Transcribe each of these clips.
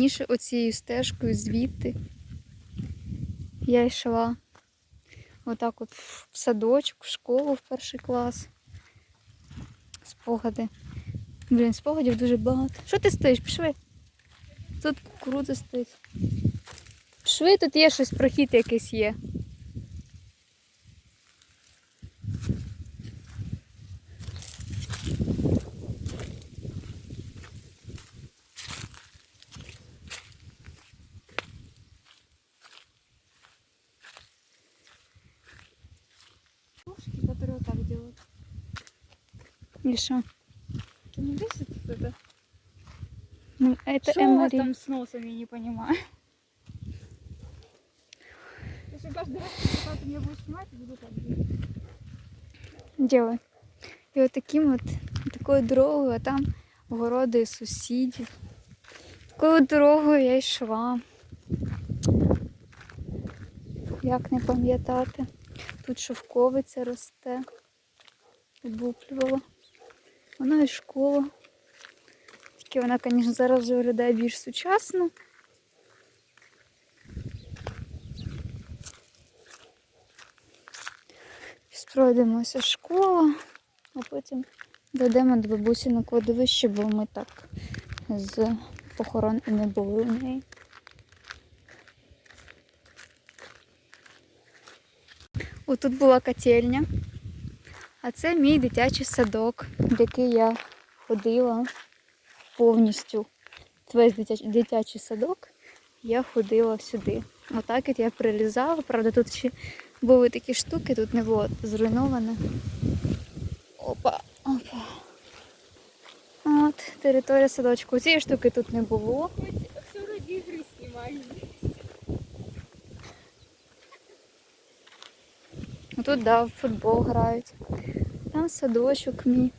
Ніше оцією стежкою звідти я йшла отак от в садочок, в школу в перший клас. Спогади. Блін, спогадів дуже багато. Що ти стоїш? Пішли. Тут кукурудза стоїть. Пішли, тут є щось, прохід якийсь є. І що? Ты не бесит это? Ну, это Что у вас Эмори. там с носом, я не понимаю. Если каждый раз, когда ты меня будешь снимать, я буду так делать. Ділай. І от таким от, такою дорогою, а там городи сусідів. Такою дорогою я йшла. Як не пам'ятати. Тут шовковиця росте. Обуплювала. Вона і школа. Тільки вона, звісно, зараз виглядає більш сучасно. Пройдемося школа, а потім дійдемо до бабусі на кладовище, бо ми так з похорон і не були в неї. Отут була котельня, а це мій дитячий садок, в який я ходила повністю. Весь дитячий, садок я ходила сюди. Отак от я прилізала. Правда, тут ще були такі штуки, тут не було зруйноване. Опа, опа. От, територія садочку. Цієї штуки тут не було. Все ради игры снимаю. Ну, Тут, да, в футбол грають. Там садочок мій.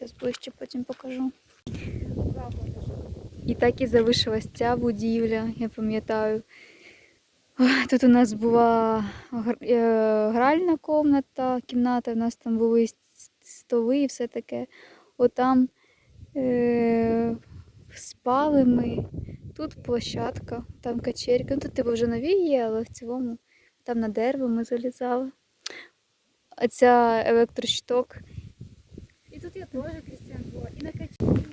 Зараз ближче потім покажу. І так і залишилась ця будівля, я пам'ятаю. Тут у нас була е, гральна комната, кімната, у нас там були столи і все таке. Отам е- спали ми. Тут площадка, там качелька. Ну, тут типу вже нові є, але в цілому там на дерево ми залізали. А ця електрощиток, И тут я тоже, Кристиан, была. И на качеле.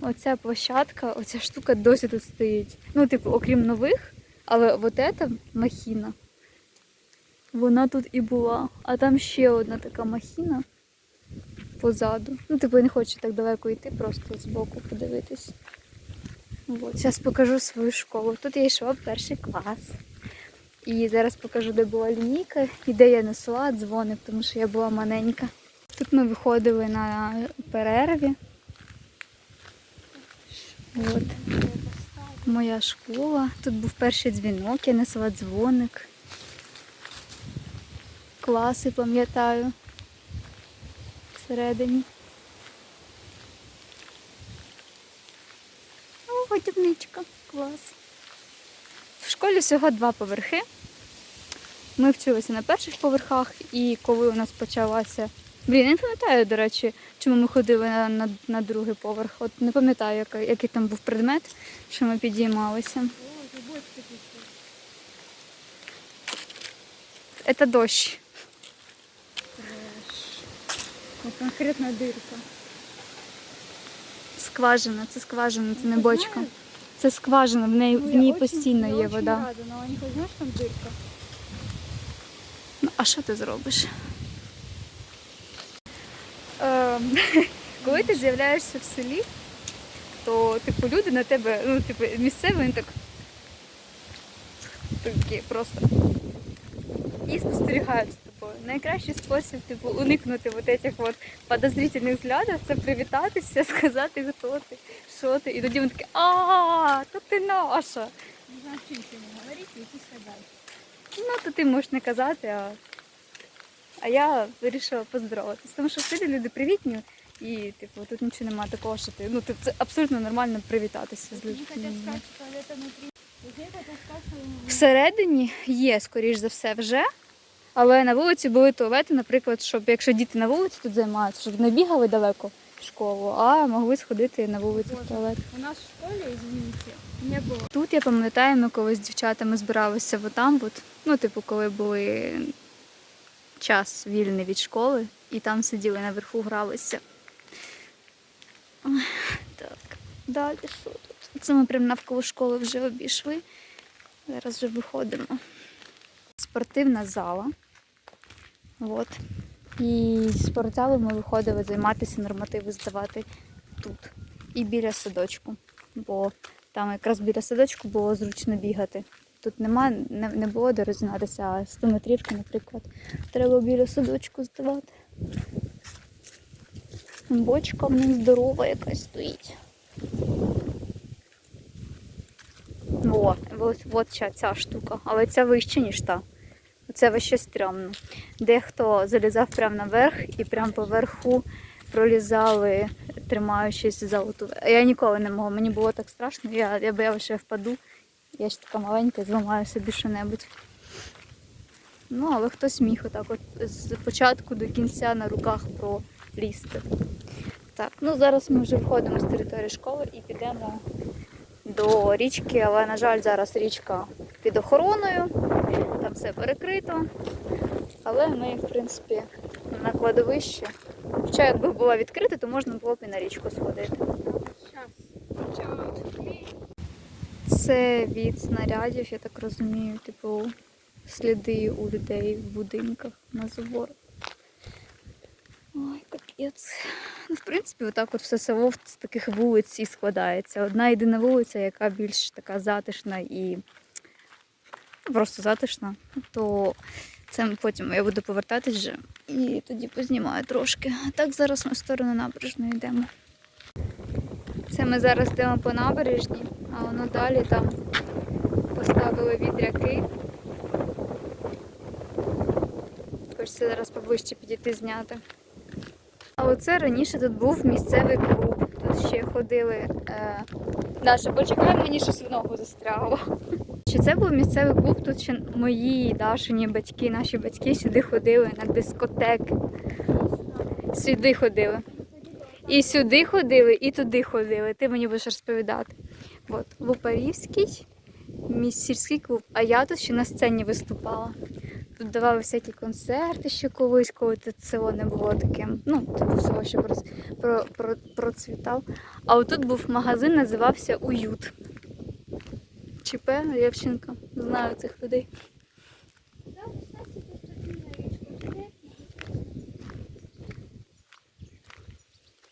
оця площадка, оця штука досі тут стоїть. Ну, типу, окрім нових, але от ета махіна, вона тут і була. А там ще одна така махіна позаду. Ну, типу, я не хочу так далеко йти, просто збоку подивитись. От, зараз покажу свою школу. Тут я йшла в перший клас. І зараз покажу, де була лінійка і де я несла дзвоник, тому що я була маленька. Тут ми виходили на перерві. От. Моя школа. Тут був перший дзвінок, я несла дзвоник. Класи пам'ятаю. Всередині. О, годівничка. Клас. В школі всього два поверхи. Ми вчилися на перших поверхах, і коли у нас почалася. Блін, я не пам'ятаю, до речі, чому ми ходили на, на, на другий поверх. От не пам'ятаю, який, який там був предмет, що ми підіймалися. Це дощ. Вот конкретно дырка. Скважина, це скважина, це не бочка. Знаєш? Це скважина, в неї, в ній постійно є вода. знаешь, там дырка. Ну, а що ти зробиш? Ем, коли ти з'являєшся в селі, то типу люди на тебе, ну, типу, місцеві, вони так. Такі просто. І спостерігають. Найкращий спосіб, типу, уникнути вот этих вот подозрительних взглядів, це привітатися, сказати, хто ти, що ти. І тоді вони такі, а, то ти наша. Не знаю, что ничего не говорить, и идти сказать. Ну, то ти можеш не казати, а, а я вирішила поздороватися. Тому що всюди люди привітні, і типу, тут нічого немає такого, що ти. Ну, ти- це абсолютно нормально привітатися з людьми. Всередині є, скоріш за все, вже, Але на вулиці були туалети, наприклад, щоб якщо діти на вулиці тут займаються, щоб не бігали далеко в школу, а могли сходити на вулиці в туалет. У нас в школе, извините, не было. Тут я пам'ятаю, ми коли з дівчатами збиралися в там, от, ну, типу, коли були час вільний від школи, і там сиділи наверху, гралися. Ой, Так, далі що тут? Це ми прямо навколо школи вже обійшли. Зараз вже виходимо. Спортивна зала. От. І з спортзалу ми виходили займатися, нормативи здавати тут. І біля садочку. Бо там якраз біля садочку було зручно бігати. Тут нема, не, не було де розігнатися, а 100 метрівки, наприклад, треба біля садочку здавати. Бочка в них здорова якась стоїть. О, ось, от ця, ця штука, але ця вища, ніж та. Це вище стрьомно. Дехто залізав прямо наверх і прямо поверху пролізали, тримаючись за оту. Я ніколи не могла, мені було так страшно, я, я боялася, що я впаду. Я ж така маленька, зламаю собі що-небудь. Ну, але хтось міг отак от з початку до кінця на руках пролізти. Так, ну зараз ми вже входимо з території школи і підемо до річки, але, на жаль, зараз річка під охороною, там все перекрито. Але ми, в принципі, на кладовищі. Хоча якби була відкрита, то можна було б і на річку сходити. Це від снарядів, я так розумію, типу сліди у людей в будинках на забор. Ой, капець. Принципі, отак от все село з таких вулиць і складається. Одна єдина вулиця, яка більш така затишна і просто затишна, то це потім я буду повертатись вже і тоді познімаю трошки. А так зараз ми в сторону набережної йдемо. Це ми зараз йдемо по набережні, а воно далі там поставили вітряки. Хочеться зараз поближче підійти зняти. А оце раніше тут був місцевий клуб. Тут ще ходили. Е... Даша, почекай, мені щось в ногу застрягло. Чи це був місцевий клуб? Тут ще мої Дашині батьки, наші батьки сюди ходили на дискотеки. Сюди ходили. І сюди ходили, і туди ходили. Ти мені будеш розповідати. От, Лупарівський, мій сільський клуб. А я тут ще на сцені виступала. Тут давали всякі концерти ще колись, коли тут село не було таким. Ну, типу село ще про, про, про, процвітав. А отут був магазин, називався Уют. ЧП Лєвченка. Знаю цих людей.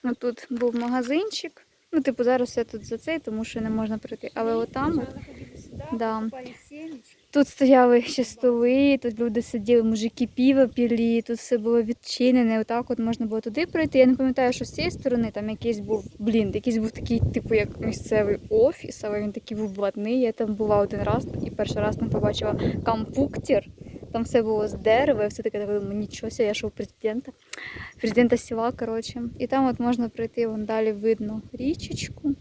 Ну тут був магазинчик. Ну, типу, зараз я тут за цей, тому що не можна прийти. Але отам. от- Да. Тут стояли ще столи, тут люди сиділи, мужики піва пілі, тут все було відчинене. Отак от можна було туди пройти. Я не пам'ятаю, що з цієї сторони там якийсь був, блін, якийсь був такий, типу, як місцевий офіс, але він такий був блатний. Я там була один раз і перший раз там побачила кампуктір. Там все було з дерева, і все таке думаю, нічого, я у президента. Президента села, коротше. І там от можна пройти, вон далі видно річечку.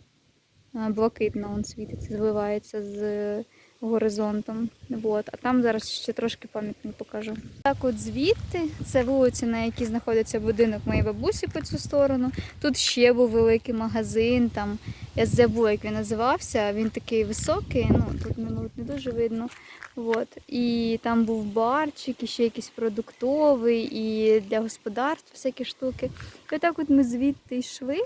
А, Блакитно он світиться, зливається з горизонтом. От. А там зараз ще трошки пам'ятник покажу. Так от звідти, це вулиця, на якій знаходиться будинок моєї бабусі по цю сторону. Тут ще був великий магазин, там я забула, як він називався. Він такий високий, ну тут мабуть, не дуже видно. От. І там був барчик, і ще якийсь продуктовий, і для господарства всякі штуки. І отак от ми звідти йшли.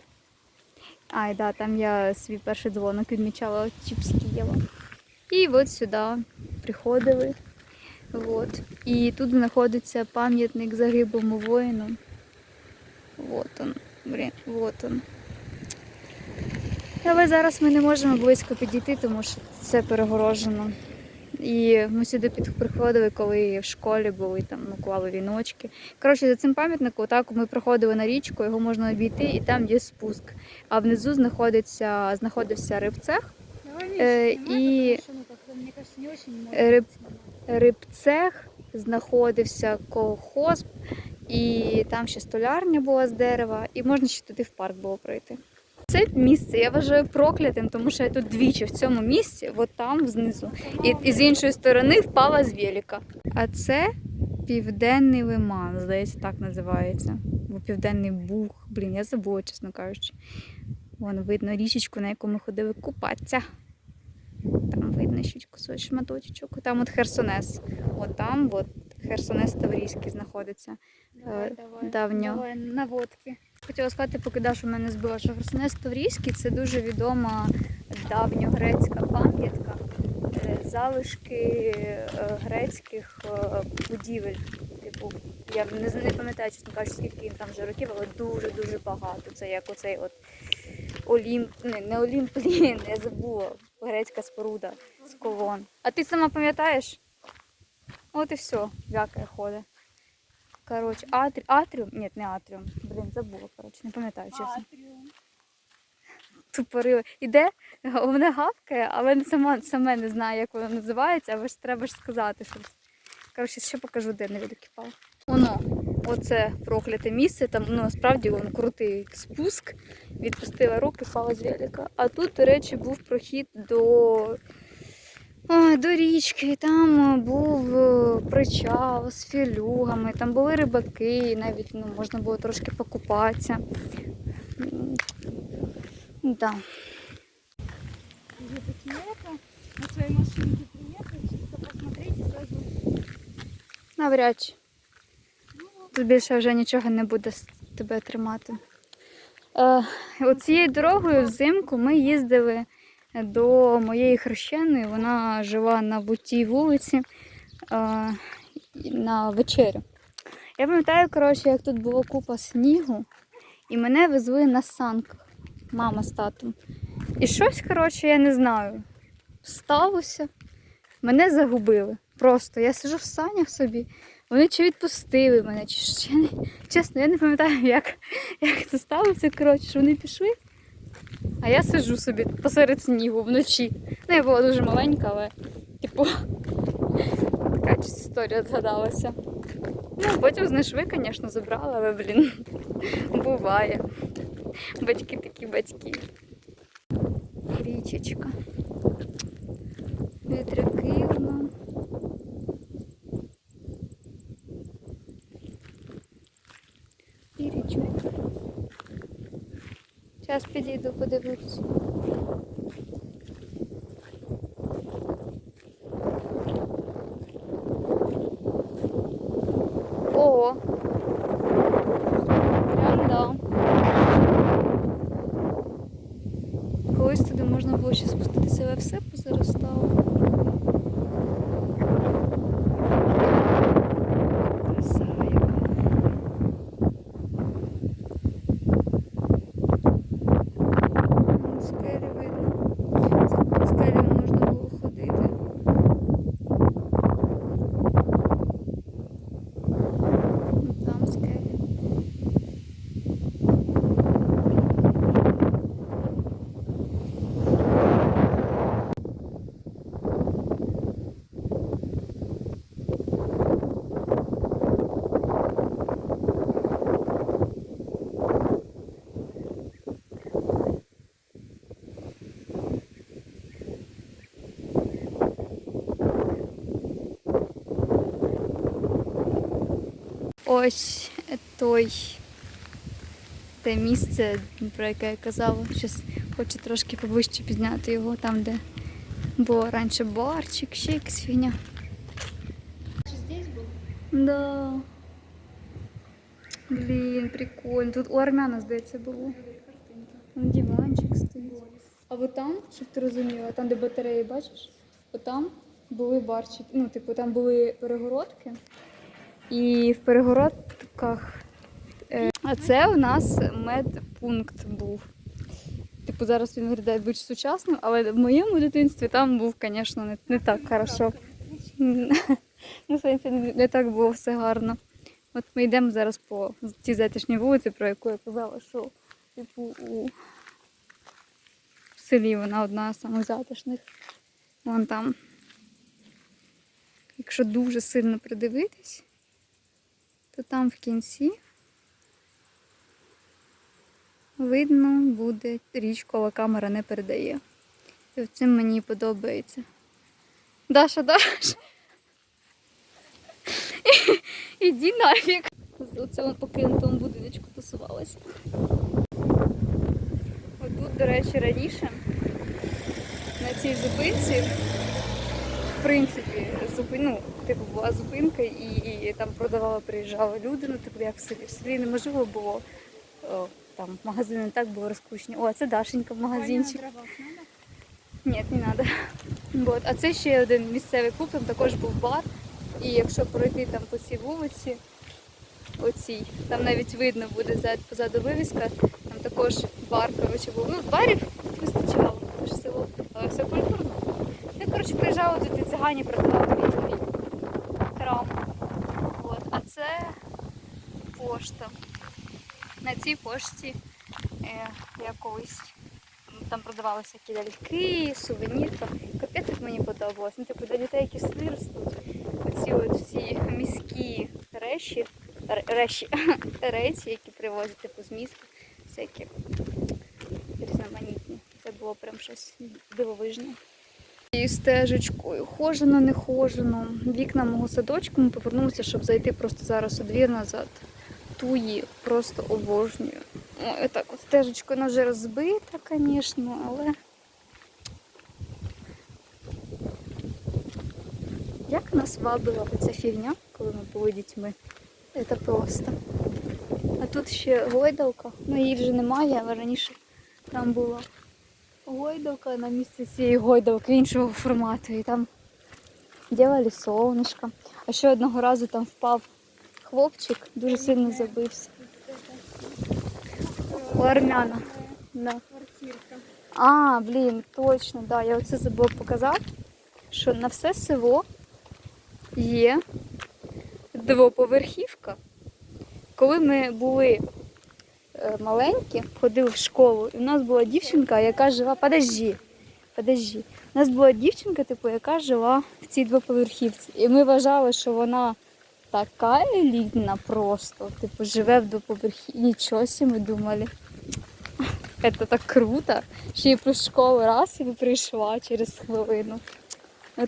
Ай, да, там я свій перший дзвоник відмічала, чіпсики їла. І от сюди приходили. От. І тут знаходиться пам'ятник загиблому воїну. Вот он. Блін, вот он. Але зараз ми не можемо близько підійти, тому що це перегорожено. І ми сюди приходили, коли в школі були, там ну, клали віночки. Коротше, за цим пам'ятником, отак ми проходили на річку, його можна обійти, і там є спуск. А внизу знаходиться, знаходився рибцех Э, и- Мне кажется, не очень э, рыб- можно. рибцех, знаходився колхоз, і там ще столярня була з дерева, і можна ще туди в парк було пройти. Це місце я вважаю проклятим, тому що я тут двічі в цьому місці, от там знизу. І, і з іншої сторони впала з велика. А це Південний лиман, здається, так називається. Бо Південний Буг. Блін, я забула, чесно кажучи. Вон видно річечку, на яку ми ходили купатися. Там видно ще кусочок шматочок. Там от Херсонес. От там от Херсонес Таврійський знаходиться. Давай, Е, давай. давньо. Давай, наводки. Хотіла сказати, поки Даша мене збила, що Херсонес Таврійський це дуже відома давньогрецька пам'ятка, залишки е, грецьких е, будівель. Типу, я не, не пам'ятаю, чесно кажучи, скільки їм там вже років, але дуже-дуже багато. Це як оцей от Олімп, не, не Олімп, я забула. Грецька споруда з колон. А ти сама пам'ятаєш? От і все, вякає ходить. Коротше, атрі... атріум. Ні, не атріум. Блін, забула, коротше, не пам'ятаю, чесно. Атріум. Тупорила. Іде, вона гавкає, але сама саме не знає, як вона називається, але ж треба ж сказати щось. Коротше, ще покажу, де не відкипав. Воно, оце прокляте місце, там ну, насправді він крутий спуск. Відпустила руки, впала з велика. А тут, до речі, був прохід до, Ой, до річки. Там е, був е, причал з філюгами, там були рибаки, навіть ну, можна було трошки покупатися. Да. Уже на своей машинке приехали, чисто посмотреть и сразу. Навряд чи. Тут більше вже нічого не буде тебе тримати. Е, оцією дорогою взимку ми їздили до моєї хрещеної. Вона жила на бутій вулиці е, на вечерю. Я пам'ятаю, коротше, як тут було купа снігу, і мене везли на санках, мама з татом. І щось, коротше, я не знаю, сталося. Мене загубили. Просто я сижу в санях собі. Вони чи відпустили мене, чи ще не. Чесно, я не пам'ятаю, як, як це сталося. Коротше, що вони пішли. А я сижу собі посеред снігу вночі. Ну, я була дуже маленька, але, типу, така чись історія згадалася. Ну, потім знайшли, звісно, забрали, але, блін, буває. Батьки такі батьки. Річечка. Вітряки воно. І річок. Зараз підійду подивлюсь. Ого. Прям да. Колись туди можна було ще спуститися, але все позаростало. Краса яка. Вон Скелі видно. Це Під скелями можна було ходити. Вон Там скелі. Ось той те місце, про яке я казала. Щас хочу трошки поближче підняти його, там, де було раніше барчик, ще якась фігня. Здесь был? Да. Блін, прикольно. Тут у армяна, здається, було. Там диванчик стоїть. А от там, щоб ти розуміла, там, де батареї, бачиш, отам були барчики. Ну, типу, там були перегородки. І в перегородках. Е, а це у нас медпункт був. Типу, зараз він виглядає більш сучасним, але в моєму дитинстві там був, звісно, не, не так хорошо. Ну, сенсі, не так було все гарно. От ми йдемо зараз по тій затишній вулиці, про яку я казала, що типу у селі вона одна з самих затишних. Вон там. Якщо дуже сильно придивитись, то там в кінці видно буде річку, але камера не передає. І цим мені подобається. Даша, Даша. Іди нафіг. У цьому покинутому будиночку тусувалася. Отут, до речі, раніше на цій зупинці, в принципі, зупин, ну, типу, була зупинка і, і там продавали, приїжджали люди, ну, типу, як в селі. В селі неможливо було. О, там магазини не так було розкручені. О, це Дашенька в магазинчик. Ні, не треба. Вот. А це ще один місцевий клуб, там також був бар. І якщо пройти там по цій вулиці, оцій, там навіть видно буде позаду вивіска, там також бар, коротше, був. Ну, барів вистачало, це ж село, але все культурно. Ну, коротше, приїжджали тут і цигані продавали квіткові. От. А це пошта. На цій пошті е, я колись там продавалися всякі ляльки, сувенірка. Капець, як мені подобалось. Ну, типу, для дітей, які собі оці от всі міські речі, речі, речі, які привозять типу, з міста, всякі різноманітні. Це було прям щось дивовижне. І стежечкою, хожено, не хожено. Вікна мого садочку ми повернулися, щоб зайти просто зараз у двір назад. Туї просто обожнюю. Ой, так от стежечка вона вже розбита, звісно, але. Як нас вабила ця фігня, коли ми були дітьми. Це просто. А тут ще гойдалка. Ну її вже немає, але раніше там була гойдалка на місці цієї гойдалки іншого формату. І там ділали сонечко. А ще одного разу там впав хлопчик, дуже сильно забився. У армяна. Да. А, блін, точно, да. Я оце забула показати, що на все село є двоповерхівка. Коли ми були маленькі, ходили в школу, і в нас була дівчинка, яка жила. Подожди, подожди. У нас була дівчинка, типу, яка жила в цій двоповерхівці. І ми вважали, що вона така елітна просто. Типу, живе в двоповерхівці. Нічого собі ми думали. Це так круто. Ще й плюс школу раз і прийшла через хвилину.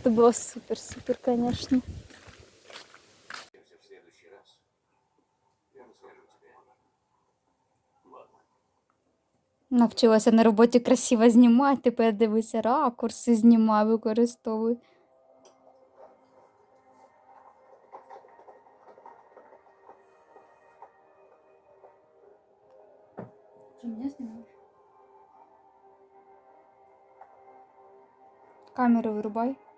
Це було супер-супер, звісно. в следующий раз. Я расскажу тебе. Ладно. Навчилася на роботі красиво знімати, тепер дивися, ракурси знімаю, використовую. Що мене знімаєш? Камеру вирубай. Мгм.